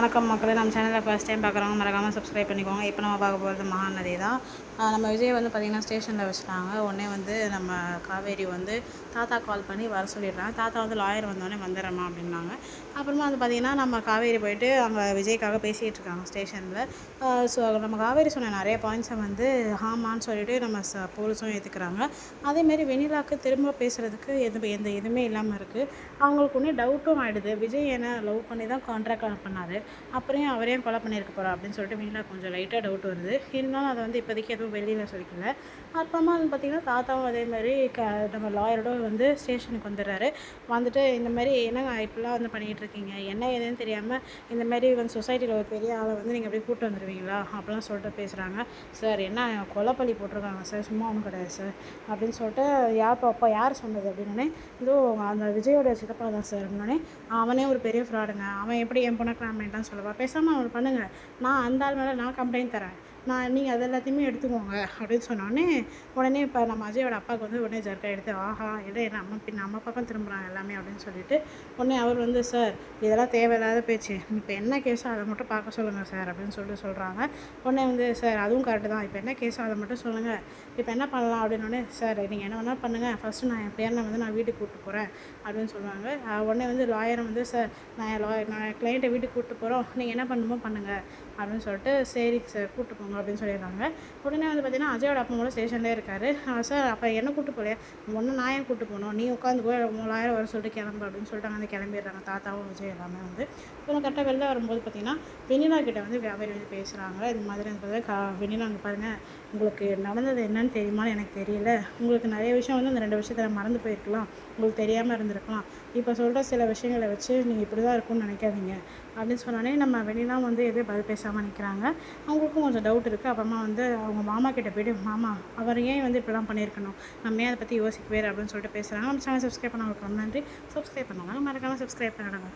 வணக்கம் மக்களே நம்ம சேனலில் ஃபஸ்ட் டைம் பார்க்குறவங்க மறக்காமல் சப்ஸ்கிரைப் பண்ணிக்கோங்க. இப்போ நம்ம பார்க்க போகிறது மகாநதி தான். நம்ம விஜய் வந்து பார்த்திங்கன்னா ஸ்டேஷனில் வச்சுட்டாங்க. உடனே வந்து நம்ம காவேரி வந்து தாத்தா கால் பண்ணி வர சொல்லிடுறாங்க. தாத்தா வந்து லாயர் வந்தோடனே வந்துடுறமா அப்படின்னாங்க. அப்புறமா வந்து பார்த்திங்கன்னா நம்ம காவேரி போயிட்டு அங்கே விஜய்க்காக பேசிகிட்டு இருக்காங்க ஸ்டேஷனில் ஸோ நம்ம காவேரி சொன்ன நிறைய பாயிண்ட்ஸை வந்து ஹாமான்னு சொல்லிட்டு நம்ம ச போலீஸும் ஏற்றுக்கிறாங்க அதேமாரி வெண்ணிலாக்கு திரும்ப பேசுகிறதுக்கு எது எந்த இதுவுமே இல்லாமல் இருக்குது அவங்களுக்கு ஒன்றே டவுட்டும் ஆகிடுது விஜய் என்ன லவ் பண்ணி தான் கான்ட்ராக்ட் பண்ணார். அப்புறம் அவரையும் அவரே கொலை பண்ணியிருக்க போகிறா அப்படின்னு சொல்லிட்டு வெண்ணிலா கொஞ்சம் லைட்டாக டவுட் வருது. இருந்தாலும் அதை வந்து இப்போதைக்கு எதுவும் வெளியில் சொல்லிக்கல. அப்புறமா வந்து பார்த்திங்கன்னா தாத்தாவும் அதே மாதிரி க நம்ம லாயரோட வந்து ஸ்டேஷனுக்கு வந்துடுறாரு. வந்துட்டு இந்த மாதிரி என்னங்க இப்படிலாம் வந்து பண்ணிகிட்டு இருக்கீங்க? என்ன ஏதுன்னு தெரியாமல் இந்த மாதிரி வந்து சொசைட்டியில் ஒரு பெரிய ஆளை வந்து நீங்கள் அப்படியே கூப்பிட்டு வந்துடுவீங்களா அப்படிலாம் சொல்லிட்டு பேசுகிறாங்க சார் என்ன கொலைப்பள்ளி போட்டிருக்காங்க சார்? சும்மா ஒன்றும் கிடையாது சார். அப்படின்னு சொல்லிட்டு யார் பாப்பா யார் சொன்னது? அப்படின்னே இதோ அந்த விஜயோட சித்தப்பா தான் சார். அப்படின்னே அவனே ஒரு பெரிய ஃப்ராடுங்க அவன் எப்படி என் பொண்ணை கிளான் தான் சொல்லுவாள் பேசாமல் அவன் பண்ணுங்க. நான் அந்த ஆள் மேலே நான் கம்ப்ளைண்ட் தரேன். நான் நீங்கள் அது எல்லாத்தையுமே எடுத்துக்கோங்க அப்படின்னு சொன்னோடனே உடனே இப்போ நம்ம அஜயோட அப்பாவுக்கு வந்து உடனே ஜர்க்கா எடுத்து ஆஹா இல்லை என்ன அம்மா பின் நம்ம பக்கம் திரும்புகிறாங்க எல்லாமே அப்படின்னு சொல்லிட்டு உடனே அவர் வந்து சார் இதெல்லாம் தேவையில்லாத பேச்சு. இப்போ என்ன கேஸோ அதை மட்டும் பார்க்க சொல்லுங்கள் சார் அப்படின்னு சொல்லிட்டு சொல்கிறாங்க உடனே வந்து சார் அதுவும் கரெக்டு தான். இப்போ என்ன கேஸோ அதை மட்டும் சொல்லுங்கள் இப்போ என்ன பண்ணலாம்? அப்படின்னோடனே சார் நீங்கள் என்ன வேணால் பண்ணுங்கள் ஃபஸ்ட்டு நான் என் பேரனை வந்து நான் வீட்டுக்கு கூப்பிட்டு போகிறேன் அப்படின்னு சொல்லுவாங்க. உடனே வந்து லாயரை வந்து சார் நான் என் லாயர் நான் கிளைண்ட்டை வீட்டுக்கு கூப்பிட்டு போகிறோம் நீங்கள் என்ன பண்ணுமோ பண்ணுங்கள் அப்படின்னு சொல்லிட்டு சரி சார் கூப்பிட்டு போங்க. அப்படின்னு சொல்லியிருக்காங்க உடனே வந்து பார்த்தீங்கன்னா அஜயோட அப்பா கூட ஸ்டேஷன்லேயே இருக்காரு. "ஆ, சார் அப்போ என்ன கூப்பிட்டு போலையா ஒன்று நான் ஏன் கூப்பிட்டு போகணும்? நீ உட்காந்து போய் மூணாயிரம் வர சொல்லிட்டு கிளம்பு அப்படின்னு சொல்லிட்டு அங்கே வந்து கிளம்பிடுறாங்க. தாத்தாவும் விஜய் எல்லாமே வந்து. இப்போ கரெக்டாக வெளில வரும்போது பார்த்தீங்கன்னா வெண்ணிலா கிட்ட வந்து வியாபாரி வந்து பேசுகிறாங்க இது மாதிரி வந்து பார்த்தா கா வெண்ணிலா அங்கே பாருங்கள் உங்களுக்கு நடந்தது என்னன்னு தெரியுமான்னு எனக்கு தெரியல. உங்களுக்கு நிறைய விஷயம் வந்து அந்த ரெண்டு விஷயத்தில் மறந்து போயிருக்கலாம். உங்களுக்கு தெரியாமல் இருந்திருக்கலாம். இப்போ சொல்கிற சில விஷயங்களை வச்சு நீங்கள் இப்படி தான் இருக்கும்னு நினைக்காதீங்க. அப்படின்னு சொன்னோடனே நம்ம வெளியெலாம் வந்து எதுவும் பதில் பேசாமல் நிற்கிறாங்க அவங்களுக்கும் கொஞ்சம் டவுட் இருக்குது அப்புறமா வந்து அவங்க மாமா கிட்ட போய்ட்டு மாமா அவர் ஏன் வந்து இப்படிலாம் பண்ணியிருக்கணும்? நம்ம ஏன் அதை பற்றி யோசிக்கவே அப்படின்னு சொல்லிட்டு பேசுகிறாங்க நம்ம சேனல் சப்ஸ்கிரைப் பண்ணவங்களுக்கு ரொம்ப நன்றி. சப்ஸ்கிரைப் பண்ணுவாங்க மறக்காமல் சப்ஸ்கிரைப் பண்ணிடுங்க